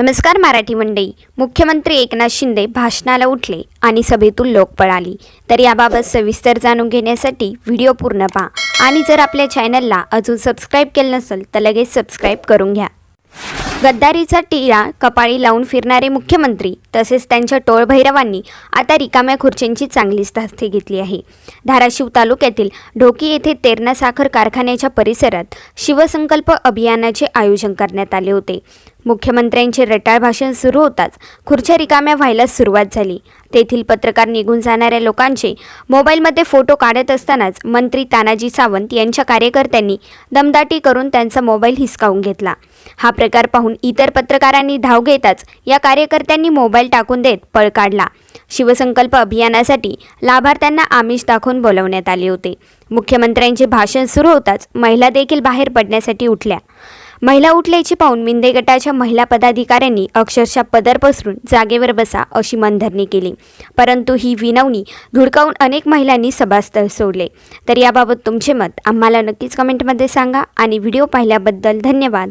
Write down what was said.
नमस्कार मराठी मंडळी. मुख्यमंत्री एकनाथ शिंदे भाषणाला उठले आणि सभेतून लोक पळाली. तर याबाबत सविस्तर जाणून घेण्यासाठी व्हिडिओ पूर्ण पहा. आणि जर आपल्या चॅनलला अजून सबस्क्राईब केलं नसेल तर लगेच सबस्क्राईब करून घ्या. गद्दारीचा टिळा कपाळी लावून फिरणारे मुख्यमंत्री तसेच त्यांच्या टोळभैरवांनी आता रिकाम्या खुर्च्यांची चांगलीच धास्ती घेतली आहे. धाराशिव तालुक्यातील ढोकी येथे तेरणा साखर कारखान्याच्या परिसरात शिवसंकल्प अभियानाचे आयोजन करण्यात आले होते. मुख्यमंत्र्यांचे रटाळ भाषण सुरू होताच खुर्च्या रिकाम्या व्हायला सुरुवात झाली. तेथील पत्रकार निघून जाणाऱ्या लोकांचे मोबाईलमध्ये फोटो काढत असतानाच मंत्री तानाजी सावंत यांच्या कार्यकर्त्यांनी दमदाटी करून त्यांचा मोबाईल हिसकावून घेतला. हा प्रकार पाहून इतर पत्रकारांनी धाव घेताच या कार्यकर्त्यांनी मोबाईल टाकून देत पळ काढला. शिवसंकल्प अभियानासाठी लाभार्थ्यांना आमिष दाखवून बोलवण्यात आले होते. मुख्यमंत्र्यांचे भाषण सुरू होताच महिला देखील बाहेर पडण्यासाठी उठल्या. महिला उठल्याची पाहून मिंदे गटाच्या महिला पदाधिकाऱ्यांनी अक्षरशः पदर पसरून जागेवर बसा अशी मनधरणी केली. परंतु ही विनवणी धुडकावून अनेक महिलांनी सभास्थळ सोडले. तर याबाबत तुमचे मत आम्हाला नक्कीच कमेंटमध्ये सांगा आणि व्हिडिओ पाहिल्याबद्दल धन्यवाद.